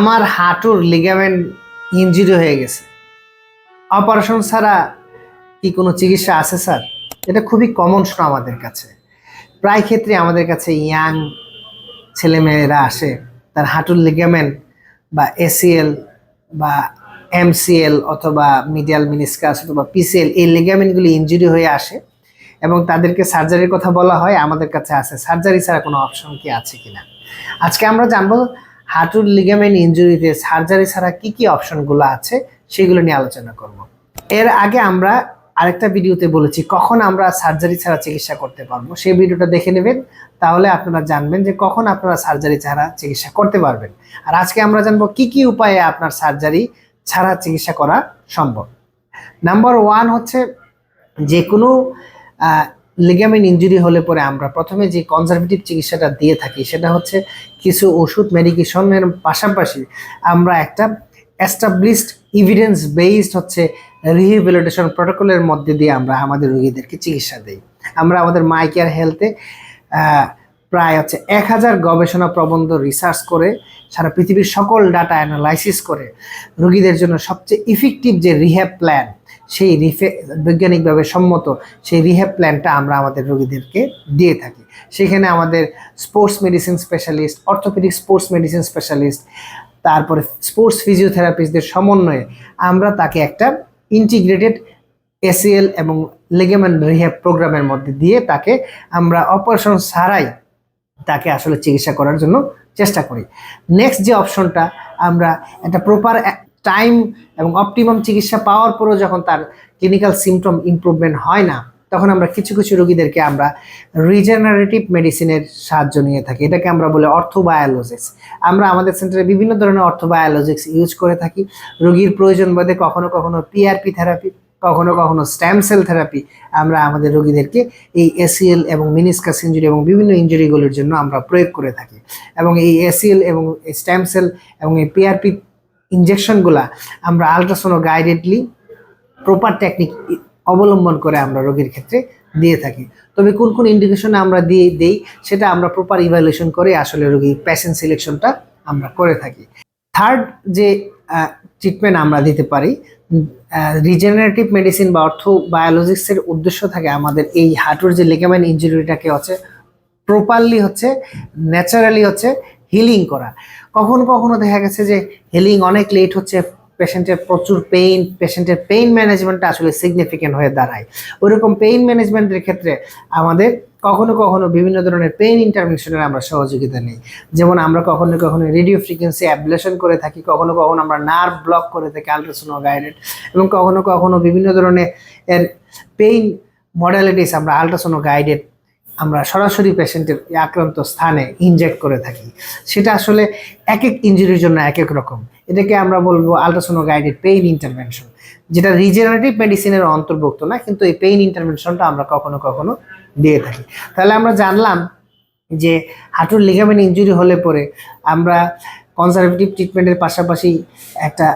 আমার হাঁটুর ligament injury হয়ে গেছে। অপারেশন ছাড়া কি কোনো চিকিৎসা আছে, স্যার? এটা খুবই কমন শোনা আমাদের কাছে। প্রায় ক্ষেত্রে আমাদের কাছে ইয়াং ছেলেমেয়েরা আসে, তার হাঁটুর লিগামেন্ট বা এসিএল বা এমসিএল অথবা মিডিয়াল মিনিসকাস অথবা পিসিএল এই লিগামেন্টগুলি ইঞ্জুরি হয়ে আসে এবং তাদেরকে সার্জারির কথা বলা হয়, আমাদের কাছে আছে। সার্জারি ছাড়া কোনো অপশন কি আছে কিনা? আজকে আমরা জানব হাঁটুর লিগামেন্ট ইঞ্জুরিতে সার্জারি ছাড়া কি কি অপশনগুলো আছে সেগুলো নিয়ে আলোচনা করব। এর আগে আমরা আরেকটা ভিডিওতে বলেছি কখন আমরা সার্জারি ছাড়া চিকিৎসা করতে পারব। সেই ভিডিওটা দেখে নেবেন, তাহলে আপনারা জানবেন যে কখন আপনারা সার্জারি ছাড়া চিকিৎসা করতে পারবেন। আর আজকে আমরা জানব কি কি উপায়ে আপনার সার্জারি ছাড়া চিকিৎসা করা সম্ভব। নাম্বার ওয়ান হচ্ছে যে কোনো লিগামেন্ট ইঞ্জুরি হলে পরে আমরা প্রথমে যে কনজারভেটিভ চিকিৎসাটা দিয়ে থাকি, সেটা হচ্ছে কিছু ওষুধ মেডিকেশনের পাশাপাশি আমরা একটা এস্টাবলিশড ইভিডেন্স বেসড হচ্ছে রিহেবিলিটেশন প্রোটোকলের মধ্যে দিয়ে আমরা আমাদের রোগীদেরকে চিকিৎসা দিই। আমরা আমাদের মাই কেয়ার হেলথে প্রায় হচ্ছে এক হাজার গবেষণা প্রবন্ধ রিসার্চ করে সারা পৃথিবীর সকল ডাটা অ্যানালাইসিস করে রোগীদের জন্য সবচেয়ে ইফেক্টিভ যে রিহ্যাব প্ল্যান সেই রিফে, বৈজ্ঞানিকভাবে সম্মত সেই রিহ্যাব প্ল্যানটা আমরা আমাদের রোগীদেরকে দিয়ে থাকি। সেখানে আমাদের sports medicine specialist, orthopaedic sports medicine specialist, তারপরে স্পোর্টস ফিজিওথেরাপিস্টদের সমন্বয়ে আমরা তাকে একটা ইন্টিগ্রেটেড এসিএল এবং লেগেমেন্ট রিহ্যাব প্রোগ্রামের মধ্যে দিয়ে তাকে আমরা অপারেশন ছাড়াই তাকে আসলে চিকিৎসা করার জন্য চেষ্টা করি। নেক্সট যে অপশনটা আমরা একটা প্রপার টাইম এবং অপটিমাম চিকিৎসা পাওয়ার পরেও যখন তার ক্লিনিক্যাল সিমটম ইমপ্রুভমেন্ট হয় না, তখন আমরা কিছু কিছু রোগীদেরকে আমরা রিজেনারেটিভ মেডিসিনের সাহায্য নিয়ে থাকি। এটাকে আমরা বলে অর্থোবায়োলজিক্স আমরা আমাদের সেন্টারে বিভিন্ন ধরনের অর্থোবায়োলজিক্স ইউজ করে থাকি। রোগীর প্রয়োজন বোধে কখনো কখনো পিআরপি থেরাপি কখনো কখনো স্ট্যাম সেল থেরাপি আমরা আমাদের রোগীদেরকে এই এসিএল এবং মিনিসকাস ইঞ্জুরি এবং বিভিন্ন ইঞ্জুরিগুলোর জন্য আমরা প্রয়োগ করে থাকি। এবং এই এসিএল এবং স্ট্যাম সেল এবং এই পিআরপি ইঞ্জেকশনগুলা আমরা আলট্রাসোনো গাইডেডলি প্রপার টেকনিক অবলম্বন করে আমরা রোগীর ক্ষেত্রে দিয়ে থাকি। তবে কোন কোন ইন্ডিকেশনে আমরা দিয়ে দেই সেটা আমরা প্রপার ইভ্যালুয়েশন করে আসলে রোগী প্যাশেন্ট সিলেকশনটা আমরা করে থাকি। থার্ড যে ট্রিটমেন্ট আমরা দিতে পারি রিজেনারেটিভ মেডিসিন বা অর্থ বায়োলজিক্সের উদ্দেশ্য থাকে আমাদের এই হাঁটুর যে লেগামেন্ট ইঞ্জুরিটাকে হচ্ছে প্রপারলি হচ্ছে ন্যাচারালি হচ্ছে হিলিং করা। কখনো কখনো দেখা গেছে যে হিলিং অনেক লেট হচ্ছে পেশেন্টের প্রচুর পেইন পেশেন্টের পেইন ম্যানেজমেন্টটা আসলে সিগনিফিকেন্ট হয়ে দাঁড়ায়। ওইরকম পেইন ম্যানেজমেন্টের ক্ষেত্রে আমাদের কখনো কখনো বিভিন্ন ধরনের পেইন ইন্টারভেনশনের আমরা সহযোগিতা নিই। যেমন আমরা কখনো কখনো রেডিও ফ্রিকোয়েন্সি অ্যাবলেশন করে থাকি, কখনো কখনো আমরা নার্ভ ব্লক করে থাকি আলট্রাসোনো গাইডেড এবং কখনো কখনো বিভিন্ন ধরনের পেইন মডালিটিস আমরা আলট্রাসোনো গাইডেড আমরা সরাসরি পেশেন্টের আক্রান্ত স্থানে ইনজেক্ট করে থাকি। সেটা আসলে এক এক ইঞ্জুরির জন্য এক এক রকম। এটাকে আমরা বলব আলট্রাসোনো গাইডেড পেইন ইন্টারভেনশন যেটা রিজেনারেটিভ মেডিসিনের অন্তর্ভুক্ত না, কিন্তু এই পেইন ইন্টারভেনশনটা আমরা কখনো কখনো দিয়ে থাকি। তাহলে আমরা জানলাম যে হাঁটুর লিগামেন্ট ইঞ্জুরি হলে পরে আমরা কনজারভেটিভ ট্রিটমেন্টের পাশাপাশি একটা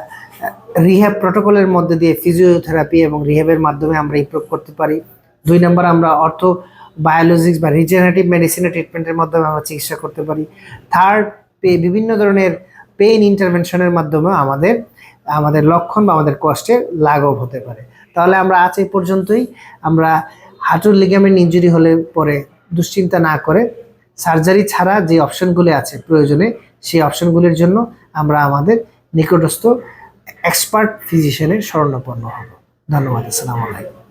রিহ্যাব প্রোটোকলের মধ্যে দিয়ে ফিজিওথেরাপি এবং রিহ্যাবের মাধ্যমে আমরা ইমপ্রুভ করতে পারি। দুই নম্বর আমরা অর্থ বায়োলজিক্স বা রিজেনারেটিভ মেডিসিনের ট্রিটমেন্টের মাধ্যমে আমরা চিকিৎসা করতে পারি। থার্ড পে, বিভিন্ন ধরনের পেইন ইন্টারভেনশনের মাধ্যমে আমাদের আমাদের লক্ষণ বা আমাদের কষ্টের লাঘব হতে পারে। তাহলে আমরা আজ এই পর্যন্তই। আমরা হাঁটুর লিগামেন্ট ইঞ্জুরি হলে পরে দুশ্চিন্তা না করে সার্জারি ছাড়া যে অপশনগুলি আছে প্রয়োজনে, সেই অপশনগুলির জন্য আমরা আমাদের নিকটস্থ এক্সপার্ট ফিজিশিয়ানের শরণাপন্ন হব। ধন্যবাদ। আসসালামু আলাইকুম।